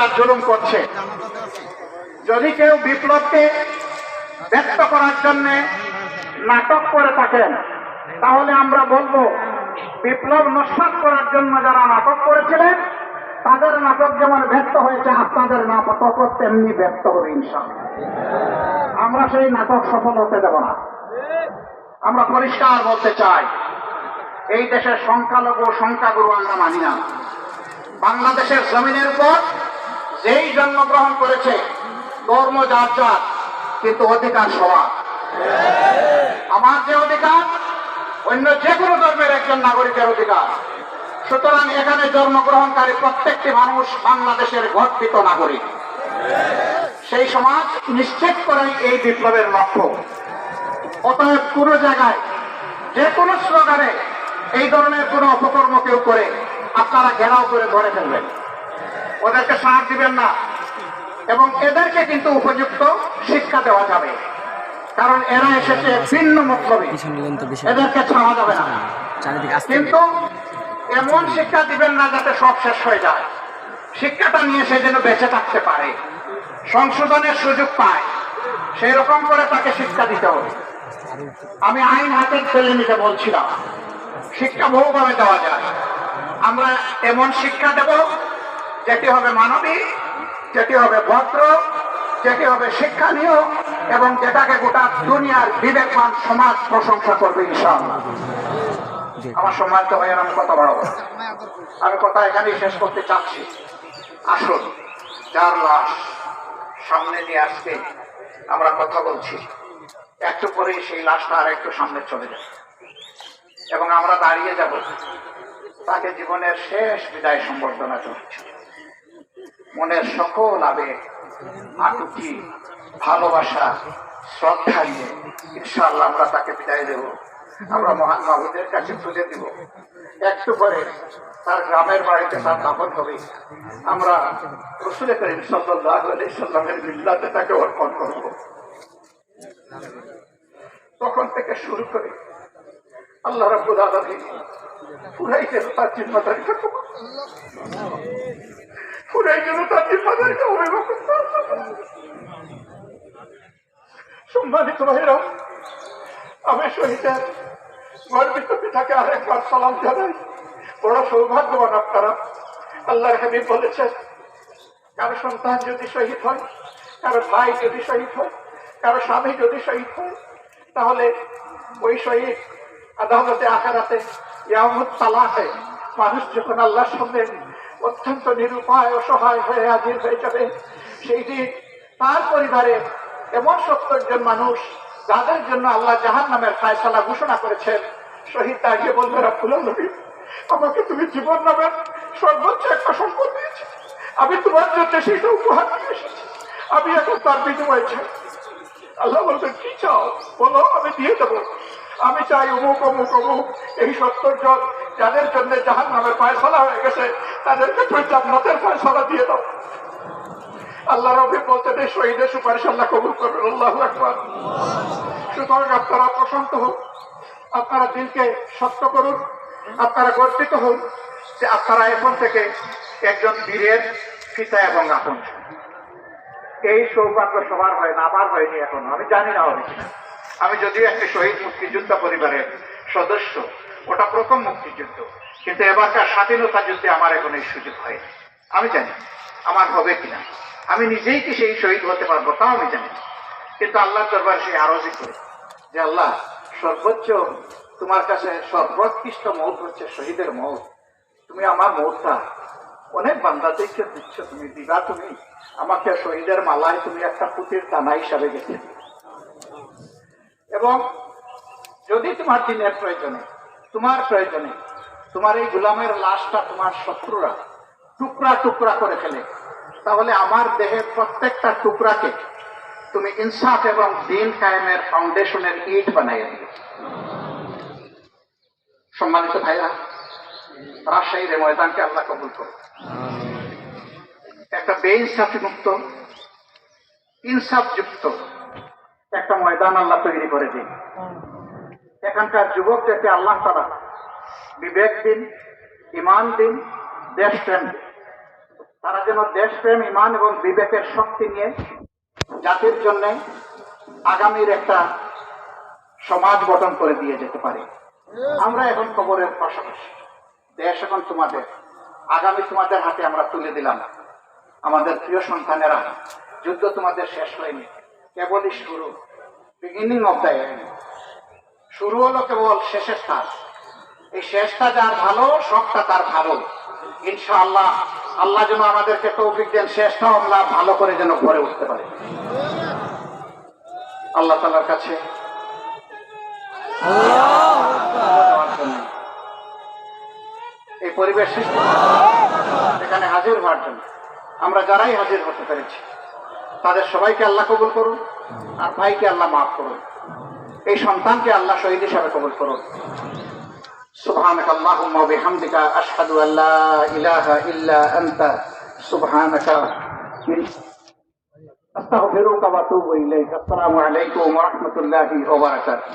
অত্যাচার জুলুম করছে। যদি কেউ বিপ্লবকে ব্যক্ত করার জন্য নাটক করে থাকেন, তাহলে আমরা বলব, বিপ্লব নস্বাত করার জন্য যারা নাটক করেছিলেন, তাদের নাটক যেমন ব্যক্ত হয়েছে আপনাদের নাটকও তেমনি ব্যক্ত হবে আমরা সেই নাটক সফল হতে দেব না। আমরা পরিষ্কার বলতে চাই, এই দেশের সংখ্যালঘু সংখ্যাগুরু আমরা মানি না। বাংলাদেশের জমিনের উপর যেই জন্মগ্রহণ করেছে ধর্ম যার যার, কিন্তু অধিকার সবার। আমার যে অধিকার, অন্য যে কোনো ধর্মের একজন নাগরিকের অধিকার। সুতরাং এখানে জন্মগ্রহণকারী প্রত্যেকটি মানুষ বাংলাদেশের গর্বিত নাগরিক। সেই সমাজ নিশ্চিত করাই এই বিপ্লবের লক্ষ্য। অতএব কোনো জায়গায় যে কোনো স্লোগানে এই ধরনের কোনো অপকর্ম কেউ করে, আপনারা ঘেরাও করে ধরে ফেলবেন। ওদেরকে সার দিবেন না। এবং এদেরকে কিন্তু উপযুক্ত শিক্ষা দেওয়া যাবে। কারণ এরা এসেছে ভিন্ন বেশি এদেরকে ছাড়া যাবে না। কিন্তু এমন শিক্ষা দিবেন না যাতে সব শেষ হয়ে যায়। শিক্ষাটা নিয়ে সে যেন বেঁচে থাকতে পারে। সংশোধনের সুযোগ পায়। সেই রকম করে তাকে শিক্ষা দিতে হবে। আমি আইন হাতে ফেলে নিতে বলছিলাম। শিক্ষা বহুভাবে দেওয়া যায়। আমরা এমন শিক্ষা দেব যেটি হবে মানবিক যেটি হবে ভদ্র যেটি হবে শিক্ষণীয় এবং যেটাকে গোটা দুনিয়ার বিবেকবান সমাজ প্রশংসা করবে ইনশাআল্লাহ। আমার সময় তো হয়ে আমি কথা বাড়াবো আমি কথা এখানেই শেষ করতে চাচ্ছি। আসুন যার লাশ সামনে নিয়ে আসতে আমরা কথা বলছি একটু পরেই সেই লাশটা আর একটু সামনে চলে যাবে। এবং আমরা দাঁড়িয়ে যাব তাকে জীবনের শেষ বিদায় সম্বর্ধনা চলছে মনের সকল আবেগ, আকুতি, ভালোবাসা, শ্রদ্ধা নিয়ে ইনশাআল্লাহ আমরা তাকে বিদায় দেব। আমরা মহান কাছে খুঁজে দিব। একটু পরে তার গ্রামের বাড়িতে তার দাপন হবে। আমরা রসুলের করিম সাল্লাহ সাল্লামের বিল্লাতে তাকে অর্পণ করব। তখন থেকে শুরু করে আল্লাহ রাব্বুল আলামিন পুরাই যেন তার অভিভাবক সম্মানিত ভাইরা আমি শহীদের গর্বিত পিতাকে আরেকবার সালাম জানাই। বড় সৌভাগ্যবান আপনারা। আল্লাহর হাবিব বলেছেন, কারও সন্তান যদি শহীদ হয়, কারও ভাই যদি শহীদ হয়, কারও স্বামী যদি শহীদ হয়, তাহলে ওই শহীদ আদালতে, আখারাতে ইয়ামুদ তালাকে মানুষ যখন আল্লাহর সামনে অত্যন্ত নিরুপায় অসহায় হয়ে হাজির হয়ে যাবে। সেই দিন তার পরিবারে এমন সত্তর জন মানুষ, যাদের জন্য আল্লাহ জাহান নামের ফায়সালা ঘোষণা করেছেন। শহীদ দাঁড়িয়ে বলবে রাফুল নবী আমাকে তুমি জীবন নামের সর্বোচ্চ একটা সম্পদ দিয়েছি। আমি তোমার জন্য সেইটা উপহার নিয়ে আমি এখন তার বিনিময় চাই। আল্লাহ বলবেন কি চাও? বলো, আমি দিয়ে দেবো। আমি চাই অমুক অমুক অমুক। এই সত্তর জন যাদের জন্য জাহান নামের ফায়সলা হয়ে গেছে, তাদেরকে তুই জান্নাতের ফায়সলা দিয়ে দাও। আল্লাহ রবি বলতে এই শহীদের সুপারিশ আল্লাহ কবুল করবেন। আল্লাহ একবার সুতরাং আপনারা প্রশান্ত হোক আপনারা দিনকে সত্য করুন, আপনারা গর্বিত হন যে আপনারা এখন থেকে একজন বীরের পিতা এবং আপন। এই সৌভাগ্য সবার হয় না, আমার হয়নি এখন। আমি জানি না। আমি যদিও একটি শহীদ মুক্তিযোদ্ধা পরিবারের সদস্য ওটা প্রথম মুক্তিযুদ্ধ। কিন্তু এবারকার স্বাধীনতা যুদ্ধে আমার এখন এই সুযোগ হয়নি। আমি জানি, আমার হবে কিনা। আমি নিজেই কি সেই শহীদ হতে পারব তাও আমি জানি কিন্তু আল্লাহ দরবার সেই আরজি করে যে, আল্লাহ, সর্বোচ্চ তোমার কাছে সর্বোৎকৃষ্ট মৌত হচ্ছে শহীদের মৌত তুমি আমার মৌতটা অনেক বান্দাদেরকে দিচ্ছ তুমি, দিবা তুমি। আমাকে শহীদের মালায় তুমি একটা পুঁতির টানা হিসাবে গেছে এবং যদি তোমার দিনের প্রয়োজনে তোমার প্রয়োজনে। তোমার এই গুলামের লাশটা তোমার শত্রুরা টুকরা টুকরা করে ফেলে। তাহলে আমার দেহের প্রত্যেকটা টুকরাকে তুমি ইনসাফ এবং দিন কায়েমের ফাউন্ডেশনের ইট বানাইয়ে দিবে সম্মানিত ভাইরা রাজশাহীর ময়দানকে আল্লাহ কবুল করো একটা বেইনসাফি মুক্ত ইনসাফ যুক্ত একটা ময়দান আল্লাহ তৈরি করে দিন। এখানকার যুবকদেরকে আল্লাহ তারা বিবেক দিন ইমান দিন, দেশপ্রেম। তারা যেন দেশপ্রেম ইমান এবং বিবেকের শক্তি নিয়ে জাতির জন্য আগামীর একটা সমাজ গঠন করে দিয়ে যেতে পারে। আমরা এখন খবরের পাশাপাশি। দেশ এখন তোমাদের, আগামী তোমাদের হাতে আমরা তুলে দিলাম। আমাদের প্রিয় সন্তানেরা, যুদ্ধ তোমাদের শেষ হয়নি। কেবলই শুরু। বিগিনিং অফ দ্য এন্ড শুরু হলো কেবল শেষের কাজ। এই শেষটা যার ভালো, সবটা তার ভালো। ইনশাআল্লাহ, আল্লাহ যেন আমাদেরকে তৌফিক দেন, শেষটা আমরা ভালো করে যেন করে উঠতে পারি। আল্লাহ তালার কাছে এই পরিবেশ সৃষ্টি এখানে হাজির হওয়ার জন্য। আমরা যারাই হাজির হতে পেরেছি, তাদের সবাইকে আল্লাহ কবুল করুন, আর ভাইকে আল্লাহ মাফ করুন। এই সন্তানকে আল্লাহ শহীদ হিসাবে কবুল করুন سبحانك اللهم وبحمدك أشهد أن لا إله إلا أنت سبحانك أستغفرك وأتوب إليك السلام عليكم ورحمة الله وبركاته